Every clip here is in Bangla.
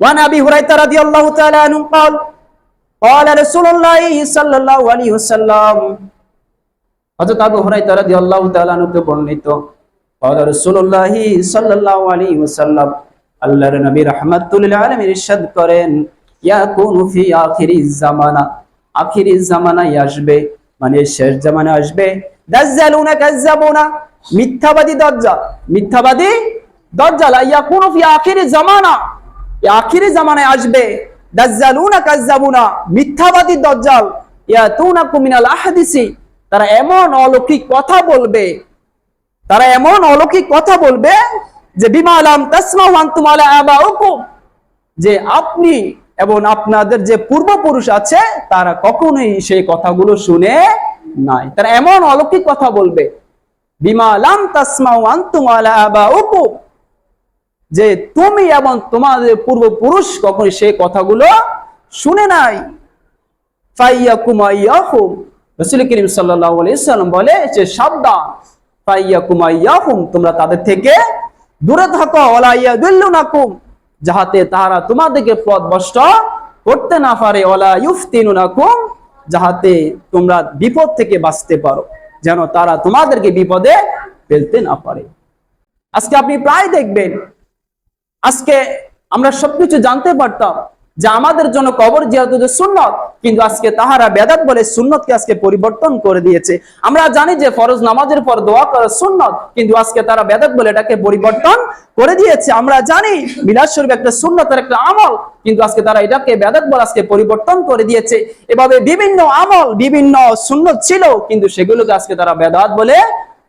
وعن ابي هريره رضي الله تعالى عنه قال قال رسول الله صلى الله عليه وسلم হযরত আবু হুরায়রা রাদিয়াল্লাহু তাআলা আনহু বর্ণিত قال رسول الله صلى الله عليه وسلم আল্লাহর নবী রাহমাতুল লিল আলামিন ইরশাদ করেন ইয়াকুনু ফি আখিরিজ জামানা আখিরিজ জামানায় আসবে মানে শেষ জামানা আসবে দাজ্জালুনা কাজ্জাবুনা মিথ্যাবাদী দজ্জাল মিথ্যাবাদী দজ্জাল ইয়াকুনু ফি আখিরিজ জামানা এই আখিরি জামানায় আসবে। দাজ্জালুনা কাজ্জাবুনা, মিথ্যাবাদী দজ্জাল। ইয়াতুনাকুম মিনাল আহাদিসি, তারা এমন অলৌকিক কথা বলবে, তারা এমন অলৌকিক কথা বলবে যে যে আপনি এবং আপনাদের যে পূর্বপুরুষ আছে, তারা কখনোই সেই কথাগুলো শুনে নাই। তারা এমন অলৌকিক কথা বলবে, বিমা আলাম তাসমাউ আনতুম আলা আবাউকুম যে তুমি এবং তোমাদের পূর্বপুরুষ কখনোই সেই কথাগুলো শুনে নাই। ফাইয়াকুমাইয়াহুম রাসূল করিম বলে সাবধান। ফাইয়াকুমাইয়াহুম তোমরা তাদের থেকে দূরে থাকো। ইয়াদুল্লুনাকুম। যাহাতে তাহারা তোমাদেরকে পথভ্রষ্ট করতে না পারে। ইউফতিনুনাকুম। যাহাতে তোমরা বিপদ থেকে বাঁচতে পারো। যেন তারা তোমাদেরকে বিপদে ফেলতে না পারে। আজকে আপনি প্রায় দেখবেন আজকে আমরা সবকিছু জানতে পারতাম যে আমাদের জন্য কবর যেহেতু যে সুন্নত, কিন্তু আজকে তাহারা বেদাত বলে সুন্নতকে আজকে পরিবর্তন করে দিয়েছে। আমরা জানি যে ফরজ নামাজের পর দোয়া করা সুন্নত, কিন্তু আজকে তারা বেদাত বলে এটাকে পরিবর্তন করে দিয়েছে। আমরা জানি বিলাস একটা সুন্নতের একটা আমল, কিন্তু আজকে তারা এটাকে বেদাত বলে আজকে পরিবর্তন করে দিয়েছে। এভাবে বিভিন্ন আমল, বিভিন্ন সুন্নত ছিল, কিন্তু সেগুলোকে আজকে তারা বেদাত বলে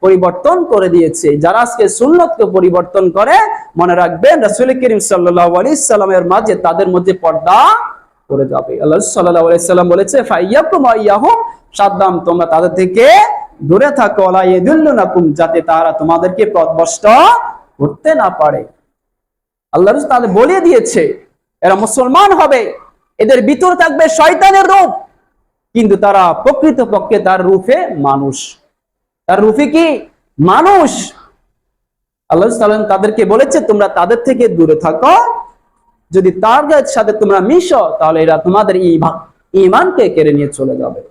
পরিবর্তন করে দিয়েছে। যারা আজকে সুন্নতকে পরিবর্তন করে, মনে রাখবেন রাসূল করিম সাল্লামের মাঝে তাদের মধ্যে পর্দা করে যাবে। আল্লাহ সাল্লাল্লাহু আলাইহি সাল্লাম বলেছে সাদ্দাম, তোমরা তাদের থেকে দূরে থাকো ইয়াদুল্লুনাকুম যাতে তারা তোমাদেরকে পথভ্রষ্ট করতে না পারে। আল্লাহ তাদের বলে দিয়েছে, এরা মুসলমান হবে, এদের ভিতর থাকবে শয়তানের রূপ কিন্তু তারা প্রকৃতপক্ষে তার রূপে মানুষ। তার রুফি কি? মানুষ। আল্লাহ তাদেরকে বলেছে, তোমরা তাদের থেকে দূরে থাকো। যদি তার সাথে তোমরা মিশো, তাহলে এরা তোমাদের ইমা- ইমানকে কেড়ে নিয়ে চলে যাবে।